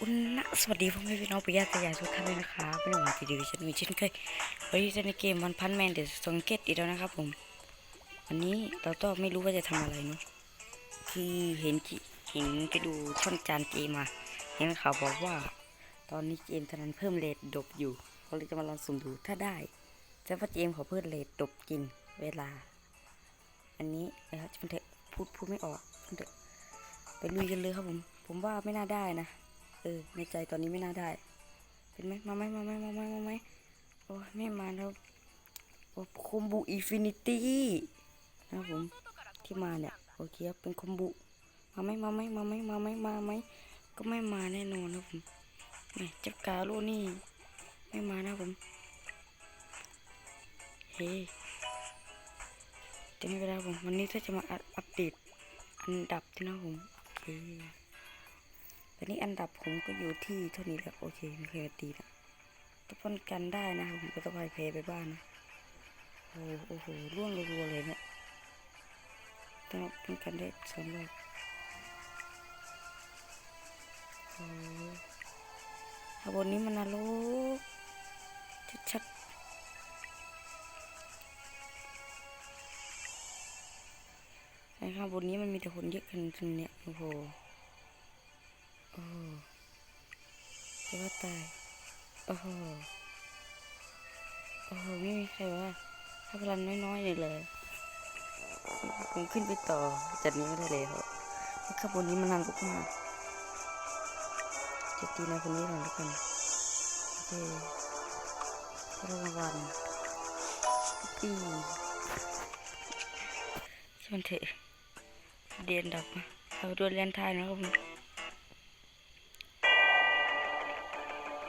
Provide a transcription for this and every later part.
อุณนะสวัสดีพ่อแม่พี่น้องปิยะตยายทุกท่านด้วยนะคะเป็นหวังทีดีวิชันมีเช่นเคยวันนี้จะในเกมวันพันแมนเดอะสงเกตอีกแล้วนะครับผมวันนี้เราก็ไม่รู้ว่าจะทำอะไรเนาะที่เห็นจิเห็นไปดูช่องจานเกมมาเห็นเขาบอกว่า ตอนนี้เกมตอนนั้นเพิ่มเลทดบอยู่เขาเลยจะมาลองสุ่มดูถ้าได้จะว่าเกมขอเพิ่มเลทดบกินเวลา อันนี้นะครับมันเถอะพูดพูดไม่ออกมันเถอะไปลุยกันเลยครับผมผมว่าไม่น่าได้นะ เออ ในใจตอนนี้ไม่น่าได้ เป็นไหมมาไหมมาไหมมาไหมมาไหมโอ้ไม่มาแล้วโอ้คอมบูอินฟินิตี้นะครับผมที่มาเนี่ยโอเคครับเป็นคอมบูมาไหมมาไหมมาไหมมาไหมมาไหมก็ไม่มาแน่นอนนะผมแหม่เจ้ากาโลนี่ ไม่มานะผมเฮ้แต่ไม่เป็นไรผมวันนี้ถ้าจะมาอัปเดตอันดับที่นะผมโอเค ตอนนี้อันดับผมก็อยู่ที่เท่านี้แล้วโอเคไม่เคยตีแล้วถ้าป้องกันได้นะผมก็ต้องไปเพย์ไปบ้านนะโอ้โหโอ้โหร่วงรัวๆเลยเนี่ยต้องป้องกันได้สองรอบโอ้โหข้าบนนี้มันนรกชัดๆไอ้ข้างบนนี้มันมีแต่คนเยอะกันจนเนี่ยโอ้โห โอ้จะว่าตาย โอ้โห โอ้โห ไม่มีใครว่าถ้าพลังน้อยๆเลยเลย ผมขึ้นไปต่อจากนี้ไม่ได้เลยครับเพราะข้างบนนี้มันนานมากจะตีในคนนี้หน่อยแล้วกันโอเครางวัลปีช่วยมันเถอะเดียนดับเอาด้วยเลียนทายนะครับผม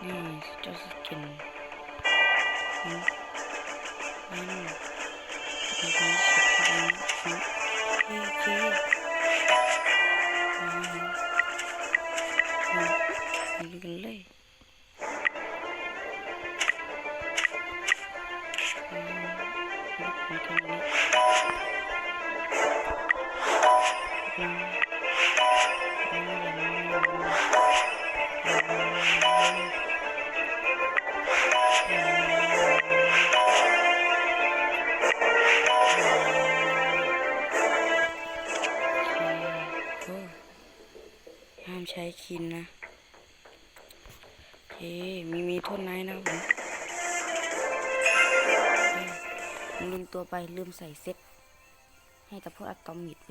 นี่เจ้าสกินอื คินนะโอเคมีมีโทษนายนะผมลืมตัวไปลืมใส่เซ็ตให้แต่พวกอะตอมิดไป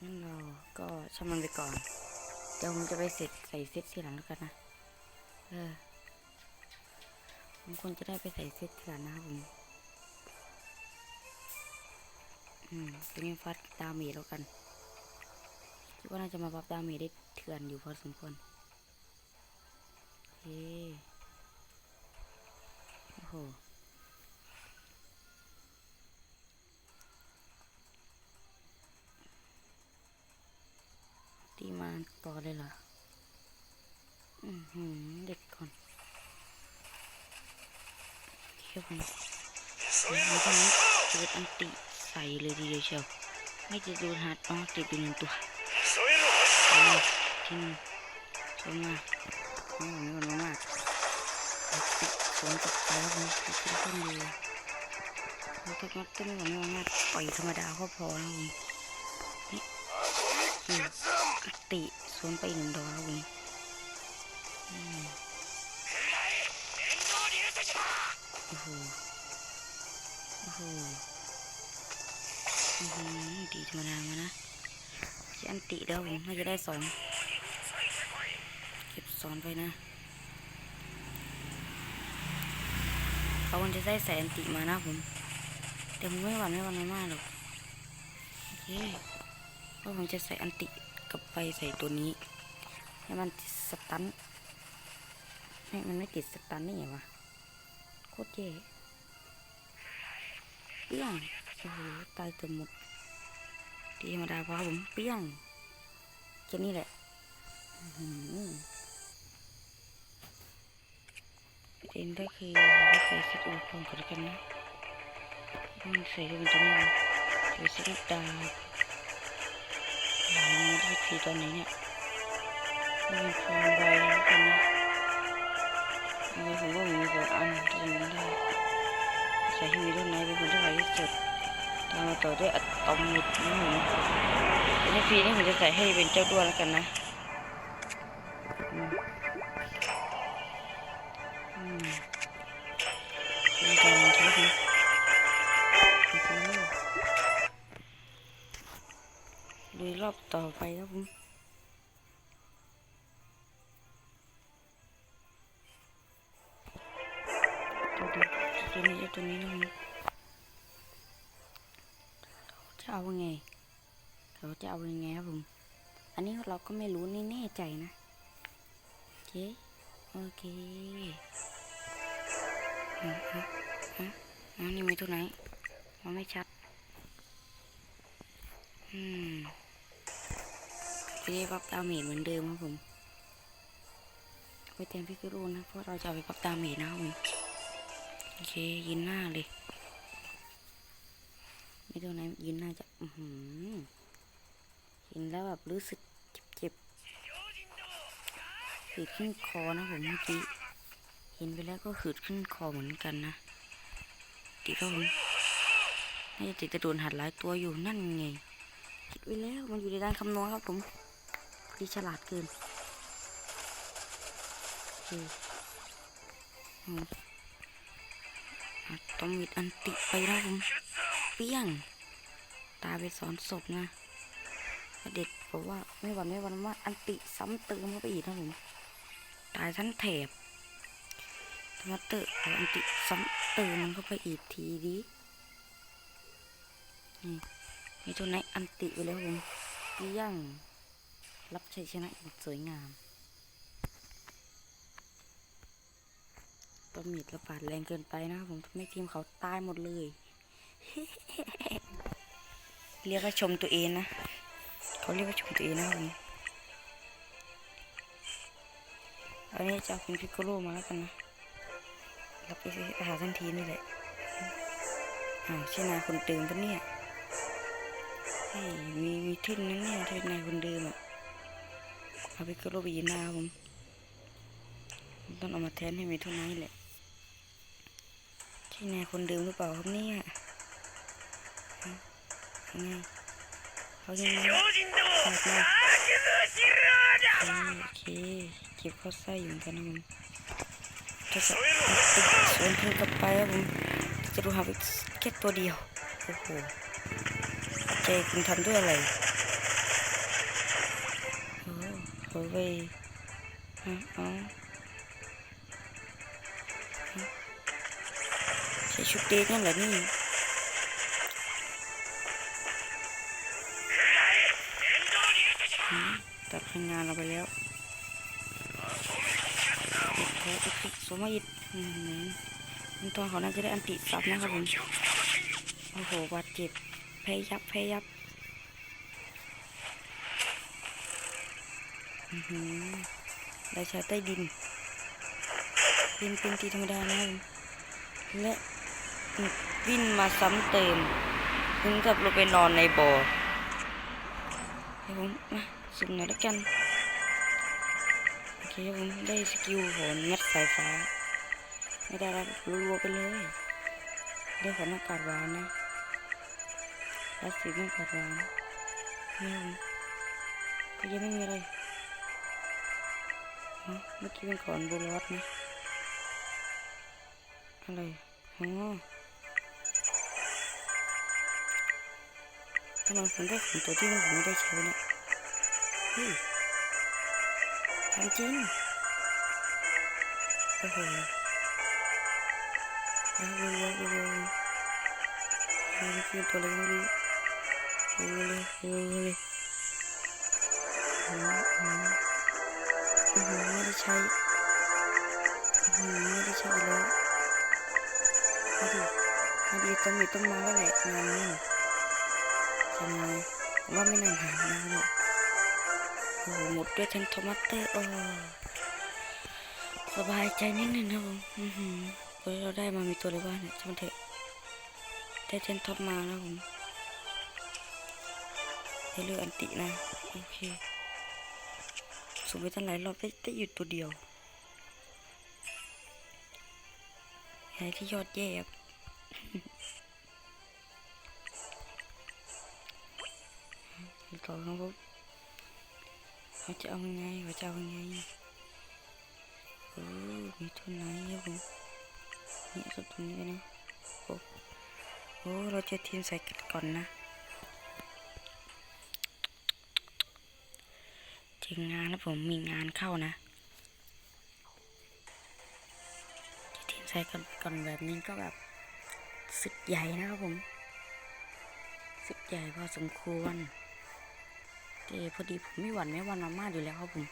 งั้นเราก็ช่างมันไปก่อน เดี๋ยวผมจะไปเสร็จใส่เซ็ตทีหลังแล้วกันนะเออผมควรจะได้ไปใส่เซ็ตทีหลังนะครับผมอืมตัวนี้ฟัดดาเมจแล้วกัน คิดว่าน่าจะมาบัฟดาเมจได้เถื่อนอยู่พอสมควรโอเคโอ้โหตีมาต่อเลยเหรอ อือหือเด็กก่อนเที่ยวผมแล้วตอนนี้เกิดอันติใส่เลยทีเดียวเชียวไม่จะดนฮัดอ๋อติดอยู่หนึ่งตัว ที่หนึ่งมากโอ้โหนี่มมากติดสวนตกไปแล้วผมขึ้นขึ้นดูแล้วก็มัดต้นหัวนี่มันมากปล่อยธรรมดาก็พอแล้วผมนี่อืมอัตติสวนไปหนึ่งดอกแล้วผมอืมโอ้โหโอ้โหอือหือดีธรรมดามานะ จะอันติแล้วผมน่าจะได้สองเก็บสอนไปนะเขาควรจะได้ใส่อันติมานะผมแต่ผมไม่หวั่นไม่หวั่นมากหรอกโอเคเพราะผมจะใส่อันติกับไปใส่ตัวนี้ ให้มันติดสตันให้มันไม่ติดสตันนี่ไงวะโคตรเจ๊เปี้ยงโอ้โหตายเต็มหมด ดีธรรมดาพอผมเปี้ยงแค่นี้แหละอื้อหือประเด็นก็คือไม่เคยคิดอุปกรณ์กันกันนะมันใส่ด้วยกันตัวนี้ใส่สกิดดาบอ่ามันไม่ได้ทีตอนไหนเนี่ยมีพลังใบแล้วกันนะอันนี้ผมว่ามีกว่าอันที่จะนั้นได้ใส่ให้มีด้านในเป็นคนที่ไวที่สุด ตามาต่อด้วยอะตอมิดนี่ผมอันนี้พีนี่ผมจะใส่ให้เป็นเจ้าด้วนแล้วกันนะดีโอเคลุยรอบต่อไปครับผมตัวนี้ตัวนี้ตัวนี้นะผม จะเอาไง เขาจะเอายังไงครับผม อันนี้เราก็ไม่รู้นี่แน่ใจนะโอเคโอเคฮะฮะนนี้มีตัวไหนมันไม่ชัดอืมทีนี้ปับดาเมจเหมือนเดิมครับผมไปเต็มพิกรูนะเพราะเราจะเอาไปปับดาเมจนะครับผมโอเคยืนหน้าเลย ไม่ตัวไหนยืนน้าจะ อืเห็นแล้วแบบรู้สึกเจ็บๆขืดขึ้นคอนะผมเมื่อกี้ เห็นไปแล้วก็ขืดขึ้นคอเหมือนกันนะดีก็ผมน่าจะติดจะโดนหัดหลายตัวอยู่นั่นไงคิดไว้แล้วมันอยู่ในการคำนวณครับผมดีฉลาดเกินโอเคอืมอะตอมิดอันติไปแล้วผม เปี้ยง ตายไปสอนศพนะเด็กบอกว่าไม่หวันไม่หวันว่าอันติซ้ำเติมเข้าไปอีกนะผมตายทั้งแถบธรรมเตอร์เอาอันติซ้ำเติมมันเข้าไปอีกทีดินี่มีตัวไหนอันติไปแล้วผมเปี้ยง รับชัยชนะอย่างสวยงามตัวมีดระบาดแรงเกินไปนะครับผมทำให้ทีมเขาตายหมดเลย เรียกว่าชมตัวเองนะเขาเรียกว่าชมตัวเองนะครับผมอันนี้จะเอาเป็นพิกโกโลมาแล้วกันนะรับไปหาทันทีนี่แหละอ้าวใช่นายคนเดิมปะเนี่ยมีมีทิ้นนะเนี่ยใช่นายคนเดิมอะเอาพิกโกโลไปยืนหน้าผมต้องเอามาแทนให้มีเท่านั้นแหละใช่นายคนเดิมหรือเปล่าครับเนี่ย ฮะยังไงเขายังไงขาดมาโอเคเก็บเข้าไส้อยู่กันนะผมถ้าจะติดสวนเพื่อนกลับไปครับผมจะดูหาไปแค่ตัวเดียวโอ้โหเจคุณทำด้วยอะไรโอ้โหเว้ยฮะเอ๋อใส่ชุดเดทนั่นแหละนี่ ตัดพลังานเราไปแล้วสมาอีกอืมมันตัวเขาน่าจะได้อันติซับนะครับผมโอ้โหบาดเจ็บแพ้ยับแพ้ยับได้ใชาใต้ดินดินเป็นตีธรรมดานะครับและวิ่นมาซ้ำเติมถึงกับลงไปนอนในบ่อให้ผมมา สุ่มหน่อยแล้วกัน โอเคผมได้สกิลโหนงัดสายฟ้า ไม่ได้แล้วรัวๆไปเลย ได้ขอนอากาศหวานนะรัดสีอากาศหวานนี่ผมก็ยังไม่มีอะไรฮะเมื่อกี้เป็นขอนบูรอสนะอะไรอ๋อทำไมผมได้ของตัวที่ผมไม่ได้ใช้เนี่ย ทำจริงโอ้โหวเร็วเร็วเร็วเร็วนี่คือตัวอะไรไม่รู้เร็วเร็วเร็วเร็วโอ้โหโอ้โหไม่ได้ใช้โอ้โหไม่ได้ใช้แล้วมาดิมาดิต้องมีต้องมาแล้วแหละงานนี้ใช่ไหมว่าไม่นานหายนะเนี่ย โอ้หหมดด้วยเทนโทมัตเตอร์โอ้สบายใจนิดนึงนะผมอือหือเฮ้ยเราได้มามีตัวอะไรบ้างเนี่ยช่างเถอะได้เทนท็อปมาแล้วผมได้เลือกอันตินะโอเคสุ่มไปตั้งหลายรอบได้ได้อยู่ตัวเดียวอะไรที่ยอดแย่ครับต่อครับผม เขาจะเอายังไงเขาจะเอายังไงโอ้มีตัวไหนครับผมนี่เอาตัวนี้นะโอ้โอ้เราจะทีมใส่กันก่อนนะถึงงานแล้วผมมีงานเข้านะจะทีมใส่กันก่อนแบบนี้ก็แบบสุดใหญ่นะครับผมสุดใหญ่พอสมควร เคพอดีผมไม่หวั่นไม่หวันมามากอยู่แล้วครับผม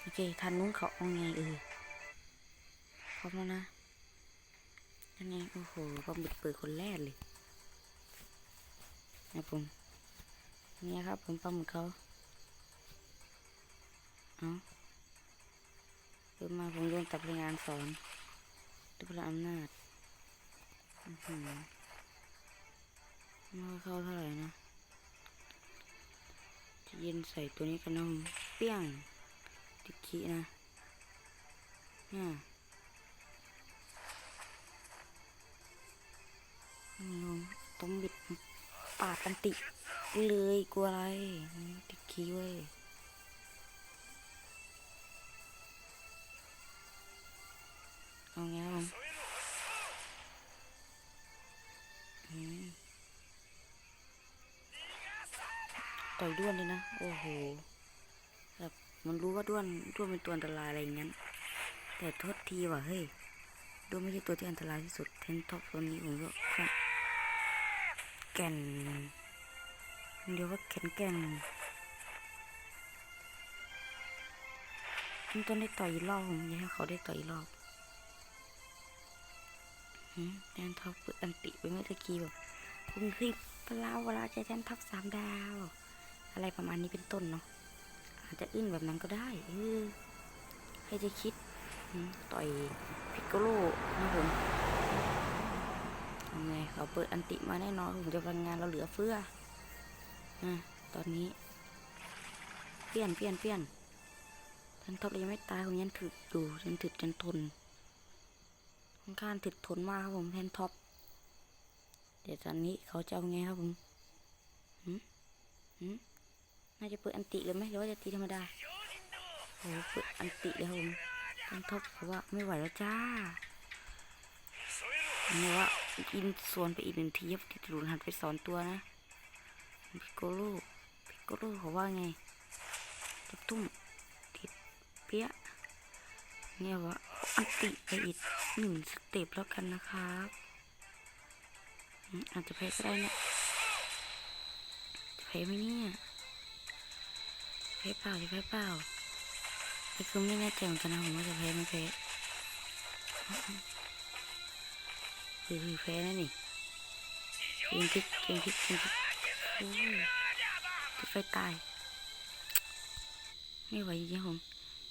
โอเคทันนู้นเขาเอาไงเออพร้อมแล้วนะยังไงโอ้โหปลาหมึกเปิดคนแรกเลยนะผมนี่ครับ ผมปลาหมึกเขาเอาเริ่มมาผมโดนตัดพลังงานสอนด้วยพลังอำนาจอือหือไมาเข้าเท่าไหร่นะ เย็นใส่ตัวนี้กันนะผมเปี้ยงติกี้นะน่ะนี่ผมต้องบิดปาดกันติเลยกลัวอะไรนี่ติกี้เว้ยเอาไงครับ ต่อยด้วนเลยนะ โอ้โห แบบมันรู้ว่าด้วนด้วนเป็นตัวอันตรายอะไรอย่างงั้นแต่โทษทีว่ะเฮ้ยด้วนไม่ใช่ตัวที่อันตรายที่สุดเทนท็อปตัวนี้ผมก็แค่แก่นเรียกว่าแก่นแก่นมันต้นได้ต่อยอีกรอบผมอยากให้เขาได้ต่อยอีกรอบแทนท็อปเปิดอันติไปเมื่อตะกี้แบบคุณคือปลาเวลาใจแทนท็อปสามดาว อะไรประมาณนี้เป็นต้นเนาะอาจจะอึ้นแบบนั้นก็ได้เออให้จะคิดต่อยพิกโกโลนะผมทำไงเขาเปิดอันติมาแน่นอนผมจะพลังงานเราเหลือเฟือนะตอนนี้ เปลี่ยนเปลี่ยนเปลี่ยนทันท็อปเลยยังไม่ตายผมยังถึกอยู่ยังถึกจนทนค่อนข้างถึกทนมากครับผมแทนท็อปเดี๋ยวตอนนี้เขาจะเอาไงครับผมหืมหืม น่าจะเปิดอันติเลยไหมหรือว่าจะตีธรรมดาโอ้โหเปิดอันติเลยครับผมต้องทบเพราะว่าไม่ไหวแล้วจ้าเนี่ยว่ากินสวนไปอีกหนึ่งทีครับติดหลุนหันไปสอนตัวนะพิโกโลพิโกโลเขาว่าไงจับตุ้มติดเปี้ยเนี่ยว่าอันติไปอีกหนึ่งสเต็ปแล้วกันนะครับอืมอาจจะแพ้ก็ได้นะจะแพ้ไหมเนี่ย เพเปล่าจะเพชเปล่าแต่คือไม่แน่ใจเหมือนกันนะผมว่าจะแพ้ไม่แพ้คือคือแพ้นะนี่เกมพลิกเกมพลิกเกมพลิกโอ้ยติดไฟตายไม่ไหวจริงๆผม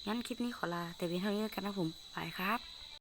งั้นคลิปนี้ขอลาแต่เพียงเท่านี้แล้วกันนะผมไปครับ